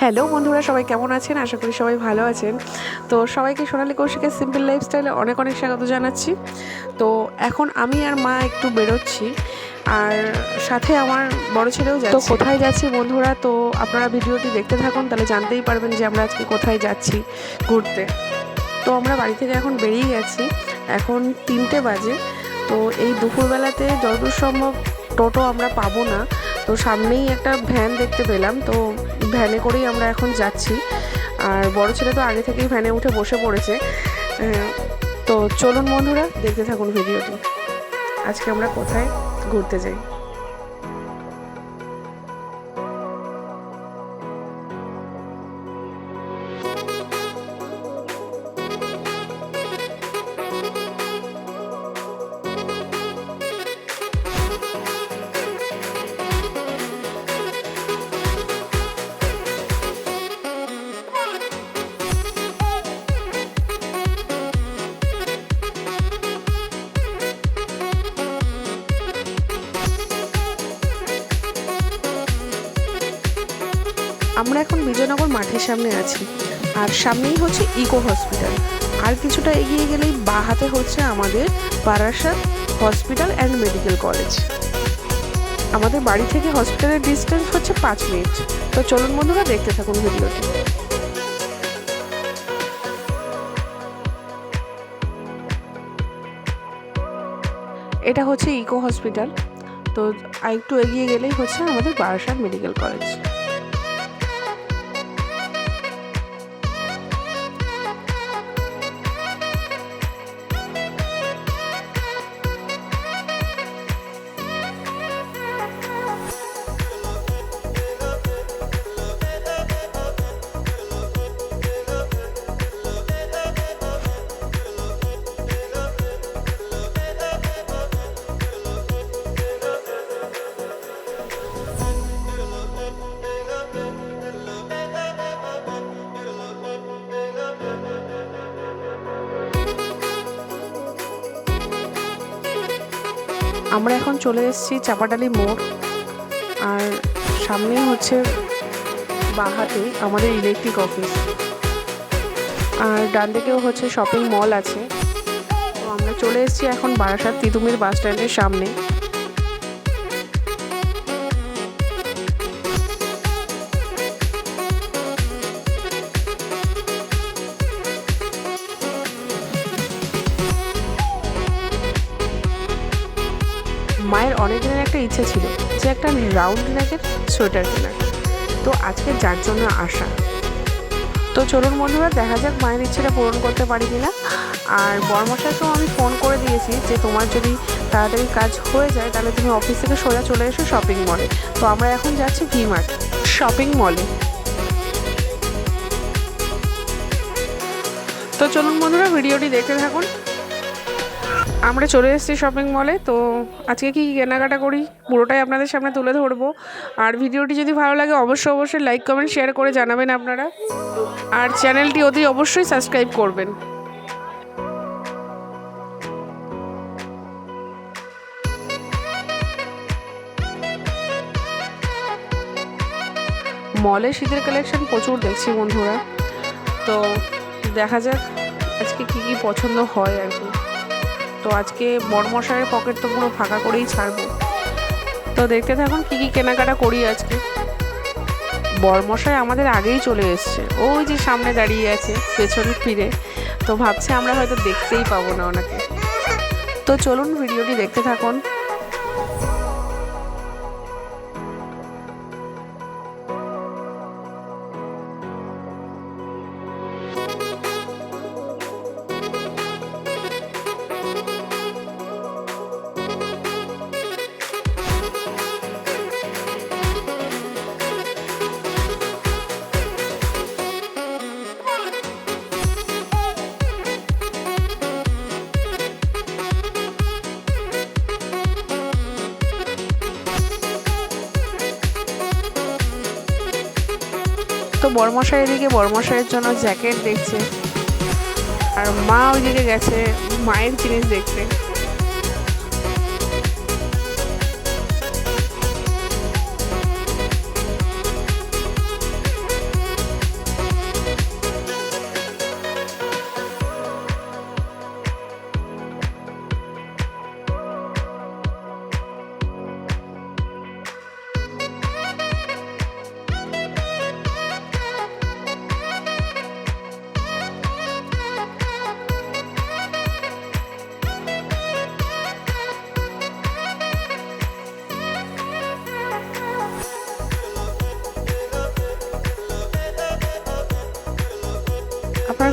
Hello বন্ধুরা সবাই কেমন আছেন? আশা করি সবাই ভালো আছেন। তো সবাইকে সোনালি কৌশিকের সিম্পল লাইফস্টাইলে অনেক অনেক স্বাগত জানাচ্ছি। তো এখন আমি আর মা একটু বেরোচ্ছি আর সাথে আমার বড় ছেলেও যাচ্ছে। তো কোথায় যাচ্ছি বন্ধুরা? তো আপনারা ভিডিওটি দেখতে থাকুন তাহলে জানতেই পারবেন যে আমরা আজকে কোথায় যাচ্ছি ঘুরতে। তো আমরা বাড়ি থেকে এখন বেরিয়ে গেছি এখন তিনটে বাজে। তো এই দুপুরবেলাতে যতদূর সম্ভব টোটো আমরা পাবো না। তো সামনেই একটা ভ্যান দেখতে পেলাম তো ভ্যানে করেই আমরা এখন যাচ্ছি। আর বড় ছেলে তো আগে থেকেই ভ্যানে উঠে বসে পড়েছে। তো চলুন বন্ধুরা, দেখতে থাকুন ভিডিওটি আজকে আমরা কোথায় ঘুরতে যাই? আমরা এখন বিজয়নগর মাঠের সামনে আছি। আর সামনেই হচ্ছে ইকো হসপিটাল। আর কিছুটা এগিয়ে গেলেই বা হাতে হচ্ছে আমাদের Barasat hospital and medical college. আমাদের বাড়ি থেকে হসপিটালের ডিস্টেন্স হচ্ছে পাঁচ মিনিট। তো চলুন বন্ধুরা, দেখতে থাকুন ভিডিওটি। এটা হচ্ছে ইকো হসপিটাল। তো একটু এগিয়ে গেলেই হচ্ছে আমাদের বারাসাত মেডিকেল কলেজ। আমরা এখন চলে এসেছি চাপাডালি মোড়। আর সামনে হচ্ছে বাহাতে, আমাদের ইলেকট্রিক অফিস আর ডান দিকেও হচ্ছে শপিং মল আছে। তো আমরা চলে এসেছি এখন বারাসাত তিতুমির বাস স্ট্যান্ডের সামনে। মায়ের অনেক দিনের একটা ইচ্ছে ছিল যে একটা রাউন্ড নেকের সোয়েটার কেনার। তো আজকে যার জন্য আসা তো চলুন বন্ধুরা, দেখা যাক মায়ের ইচ্ছেটা পূরণ করতে পারি কিনা। আর বর্মশাইকেও আমি ফোন করে দিয়েছি যে তোমার যদি তাড়াতাড়ি কাজ হয়ে যায়, তাহলে তুমি অফিস থেকে সোজা চলে এসো শপিং মলে তো আমরা এখন যাচ্ছি ভিমার্ট শপিং মলে তো চলুন বন্ধুরা, ভিডিওটি দেখতে থাকুন। আমরা চলে এসেছি শপিং মলে তো আজকে কি কেনাকাটা করি? পুরোটাই আপনাদের সামনে তুলে ধরবো। আর ভিডিওটি যদি ভালো লাগে, অবশ্যই অবশ্যই লাইক কমেন্ট শেয়ার করে জানাবেন আপনারা। আর চ্যানেলটি অতি অবশ্যই সাবস্ক্রাইব করবেন। মলে শীতের কালেকশন প্রচুর দেখছি বন্ধুরা। তো দেখা যাক আজকে কি কি পছন্দ হয় আর কি। তো আজকে বড়মশাইয়ের পকেট তো পুরো ফাঁকা করেই ছাড়বো। তো দেখতে থাকুন কী কী কেনাকাটা করি আজকে। বড়মশাই আমাদের আগেই চলে এসছে। ওই যে সামনে দাঁড়িয়ে আছে, পেছন ফিরে। তো ভাবছে আমরা হয়তো দেখতেই পাবো না ওনাকে। তো চলুন ভিডিওটি দেখতে থাকুন। বড়মশাই এদিকে বড়মশাইয়ের জন্য জ্যাকেট দেখছে। আর মা ওইদিকে গেছে মায়ের জিনিস দেখতে।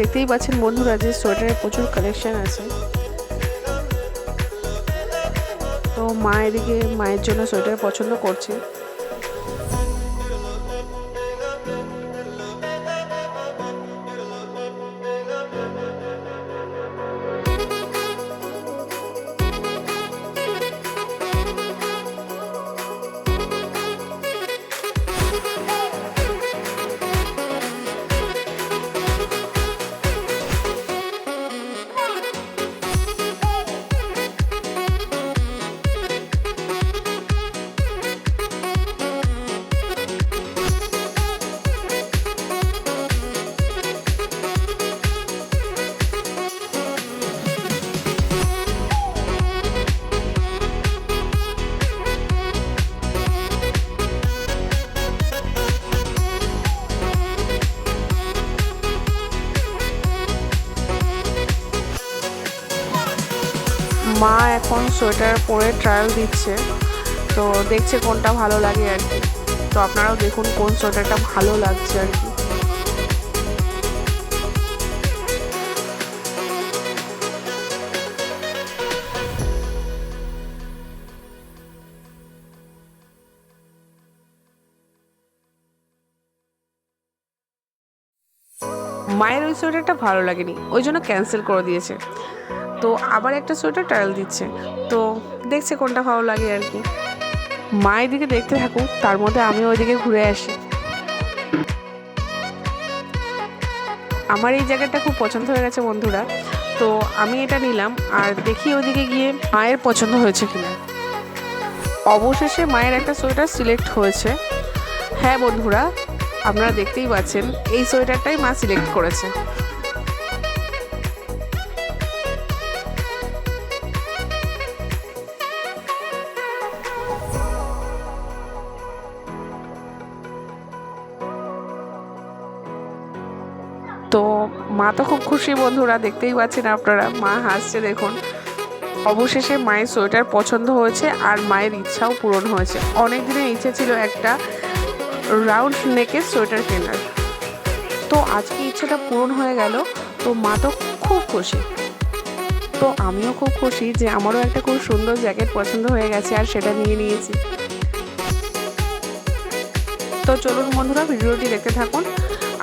দেখতেই পাচ্ছেন বন্ধুরা যে সোয়েটারের প্রচুর কালেকশন আছে। তো মা এদিকে মায়ের জন্য সোয়েটার পছন্দ করছে। মা এখন সোয়েটার পরে ট্রায়াল দিচ্ছে, তো দেখছে কোনটা ভালো লাগে আর কি। তো আপনারাও দেখুন কোন সোয়েটারটা ভালো লাগছে আর কি। মায়ের ওই সোয়েটারটা ভালো লাগেনি, ওই জন্য ক্যান্সেল করে দিয়েছে। তো আবার একটা সোয়েটার ট্রায়াল দিচ্ছে। তো দেখছে কোনটা ভালো লাগে আর কি। মায়ের এদিকে দেখতে থাকুক, তার মধ্যে আমি ওইদিকে ঘুরে আসি। আমার এই জায়গাটা খুব পছন্দ হয়ে গেছে বন্ধুরা। তো আমি এটা নিলাম, আর দেখি ওদিকে গিয়ে মায়ের পছন্দ হয়েছে কিনা। অবশেষে মায়ের একটা সোয়েটার সিলেক্ট হয়েছে। হ্যাঁ বন্ধুরা, আপনারা দেখতেই পাচ্ছেন, এই সোয়েটারটাই মা সিলেক্ট করেছে। মা তো খুব খুশি, বন্ধুরা দেখতেই পাচ্ছেন আপনারা, মা হাসছে দেখুন। অবশেষে মায়ের সোয়েটার পছন্দ হয়েছে আর মায়ের ইচ্ছাও পূরণ হয়েছে। অনেক দিনের ইচ্ছে ছিল একটা রাউন্ড নেকের সোয়েটার কেনার। তো আজকে ইচ্ছাটা পূরণ হয়ে গেল, তো মা তো খুব খুশি। তো আমিও খুব খুশি যে আমারও একটা খুব সুন্দর জ্যাকেট পছন্দ হয়ে গেছে আর সেটা নিয়ে নিয়েছি। তো চলুন বন্ধুরা, ভিডিওটি দেখতে থাকুন।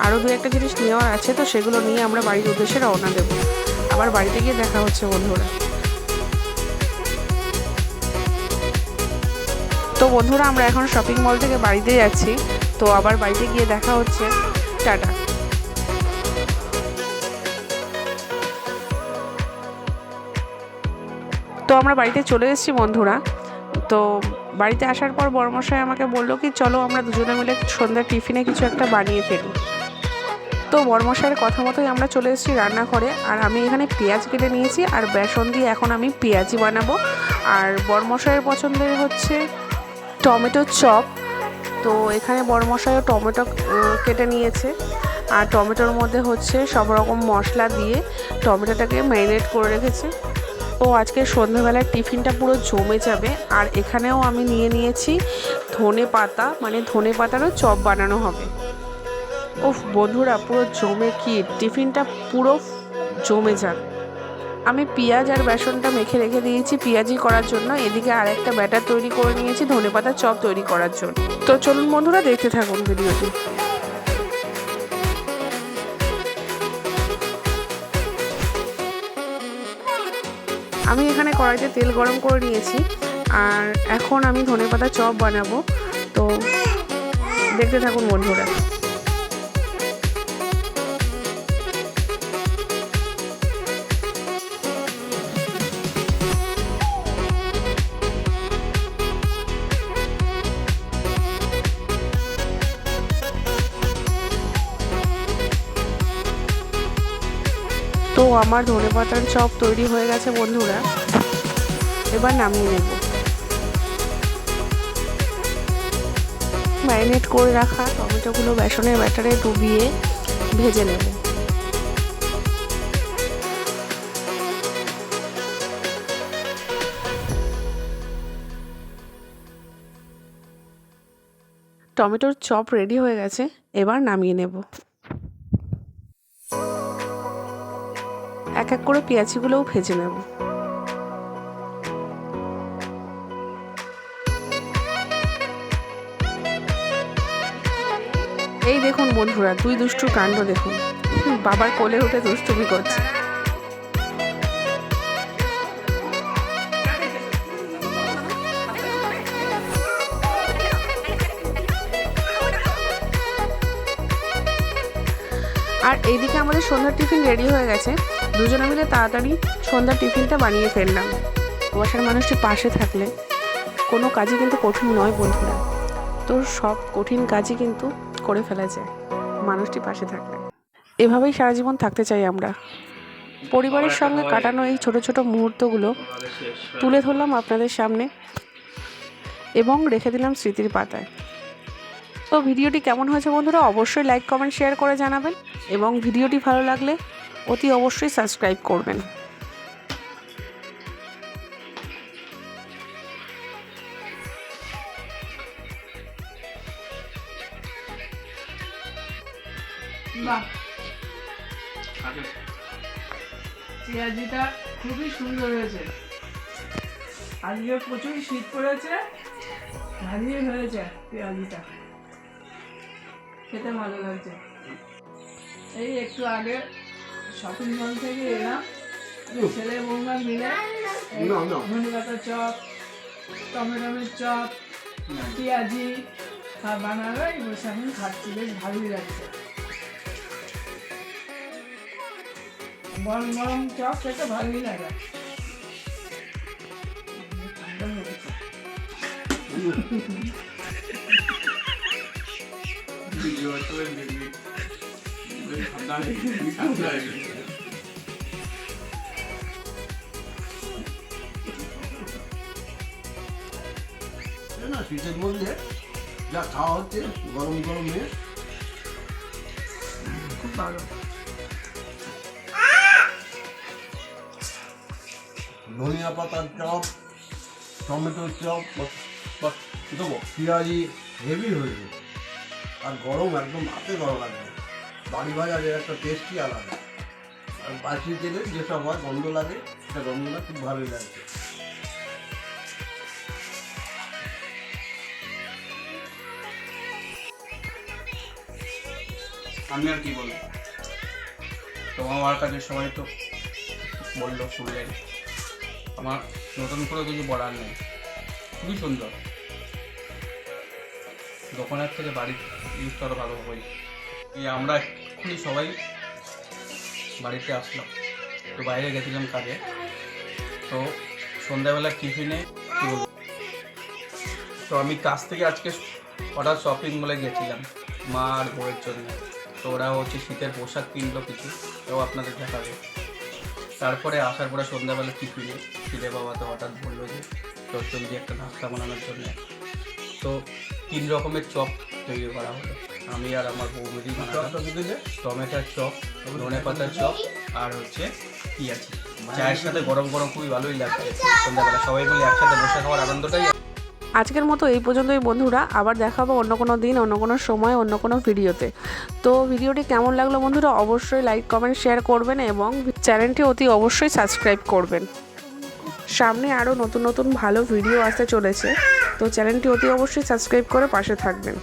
আরও দু একটা জিনিস নেওয়ার আছে, তো সেগুলো নিয়ে আমরা বাড়ির উদ্দেশ্যে রওনা দেবো। আবার বাড়িতে গিয়ে দেখা হচ্ছে বন্ধুরা। তো বন্ধুরা, আমরা এখন শপিং মল থেকে বাড়িতে যাচ্ছি। তো আবার বাড়িতে গিয়ে দেখা হচ্ছে। টাটা। তো আমরা বাড়িতে চলে এসেছি বন্ধুরা। তো বাড়িতে আসার পর বড়মশাই আমাকে বলল কি, চলো আমরা দুজনে মিলে সন্ধ্যার টিফিনে কিছু একটা বানিয়ে ফেলি। তো বড়মশাইয়ের কথা মতোই আমরা চলে এসেছি রান্নাঘরে। আর আমি এখানে পেঁয়াজ কেটে নিয়েছি আর বেসন দিয়ে এখন আমি পেঁয়াজি বানাবো। আর বড়মশাইয়ের পছন্দের হচ্ছে টমেটো চপ। তো এখানে বড়মশাইও টমেটো কেটে নিয়েছে। আর টমেটোর মধ্যে হচ্ছে সব রকম মশলা দিয়ে টমেটোটাকে ম্যারিনেট করে রেখেছে। তো আজকে সন্ধ্যেবেলার টিফিনটা পুরো জমে যাবে। আর এখানেও আমি নিয়ে নিয়েছি ধনে পাতা মানে ধনে পাতারও চপ বানানো হবে। ও বন্ধুরা, পুরো জমে কি? টিফিনটা পুরো জমে যাক। আমি পেঁয়াজ আর বেসনটা মেখে রেখে দিয়েছি পেঁয়াজি করার জন্য। এদিকে আর একটা ব্যাটার তৈরি করে নিয়েছি, ধনে পাতার চপ তৈরি করার জন্য। তো চলুন বন্ধুরা, দেখতে থাকুন ভিডিওটি। আমি এখানে কড়াইতে তেল গরম করে নিয়েছি, আর এখন আমি ধনে পাতা চপ বানাবো। তো দেখতে থাকুন বন্ধুরা। আমার ধনে পাতার চপ তৈরি হয়ে গেছে, বন্ধুরা। এবার নামিয়ে নেব। ম্যারিনেট করে রাখা টমেটোগুলো বেসনের ব্যাটারে ডুবিয়ে ভেজে নেব। টমেটোর চপ রেডি হয়ে গেছে, এবার নামিয়ে নেব। এক এক করে পেঁয়াজিগুলোও ভেজে নেব। এই দেখুন বন্ধুরা, দুই দুষ্টু কাণ্ড দেখুন। বাবার কোলে উঠে দুষ্টুমি করছে। আর এইদিকে আমাদের সন্ধ্যার টিফিন রেডি হয়ে গেছে। দুজনে মিলে তাড়াতাড়ি সন্ধ্যার টিফিনটা বানিয়ে ফেললাম। বসার মানুষটি পাশে থাকলে, কোনো কাজই কিন্তু কঠিন নয় বন্ধুরা। তো সব কঠিন কাজই কিন্তু করে ফেলা যায়, মানুষটি পাশে থাকলে। এভাবেই সারা জীবন থাকতে চাই আমরা। পরিবারের সঙ্গে কাটানো এই ছোট ছোট মুহূর্তগুলো তুলে ধরলাম আপনাদের সামনে এবং রেখে দিলাম স্মৃতির পাতায়। তো ভিডিওটি কেমন হয়েছে বন্ধুরা অবশ্যই লাইক কমেন্ট শেয়ার করে জানাবেন এবং ভিডিওটি ভালো লাগলে অতি অবশ্যই সাবস্ক্রাইব করবেন। পেঁয়াজিটা খুবই সুন্দর হয়েছে। আজকে প্রচুর শীত পড়েছে ভালোই হয়েছে পেঁয়াজিটা খেতে ভালো লাগছে এই একটু আগে শপিং মল থেকে এলাম। ছেলে বৌমা মিলে ধনে পাতার চপ টমেটোমের চপ পেঁয়াজি বানালো। এই বসে এখন খাচ্ছি বেশ ভালোই লাগছে। গরম গরম চপ খেতে ভালোই লাগে। ঠান্ডা লেগেছে। না শীতের মধ্যে যা খাওয়া হচ্ছে গরম গরমে খুব ভালো ধনিয়া পাতার চপ টমেটোর চপ বা- বা কি দেবো পেঁয়াজি হেভি হয়েছে আর গরম একদম হাতে গরম লাগবে। বাড়ি বাজারের একটা টেস্টই আলাদা। আর বাসি তেলে যেসব হয়, গন্ধ লাগে, সেটা গন্ধটা খুব ভালোই লাগছে আমি আর কি বলব? তো আমার কাছে সবাই তো বলল শুনলেন আমার নতুন করে কিছু বলার নেই। খুবই সুন্দর। দোকানের থেকে বাড়ির জিনিসটা আরও ভালো হয়। এই আমরা এক্ষুনি সবাই বাড়িতে আসলাম। তো বাইরে গেছিলাম কাজে। তো সন্ধ্যাবেলা টিফিনে কী বলব? তো আমি কাজ থেকে আজকে হঠাৎ শপিং মলে গেছিলাম মা আর বউয়ের জন্য। তো ওরা হচ্ছে শীতের পোশাক কিনলো কিছু এও আপনাদের দেখাবে। তারপরে আসার পরে সন্ধ্যাবেলা টিফিনে খিদে বাবা তো হঠাৎ বলল যে চচ্চল দিয়ে একটা নাস্তা বানানোর জন্য তো তিন রকমের চপ তৈরি করা হলো আমি আর আমার বউ মিলি বানালাম। টমেটোর চপ ধনে পাতার চপ আর হচ্ছে পেঁয়াজি। চায়ের সাথে গরম গরম খুবই ভালোই লাগছে সন্ধ্যাবেলা সবাই মিলে একসাথে বসে খাওয়ার আনন্দটাই আজকের মতো এই পর্যন্তই বন্ধুরা। আবার দেখাবো অন্য কোনো দিন অন্য কোনো সময় অন্য কোনো ভিডিওতে। তো ভিডিওটি কেমন লাগল বন্ধুরা? অবশ্যই লাইক কমেন্ট শেয়ার করবেন এবং চ্যানেলটি অতি অবশ্যই সাবস্ক্রাইব করবেন। সামনে আরও নতুন নতুন ভালো ভিডিও আসতে চলেছে। তো চ্যানেলটি অতি অবশ্যই সাবস্ক্রাইব করে পাশে থাকবেন।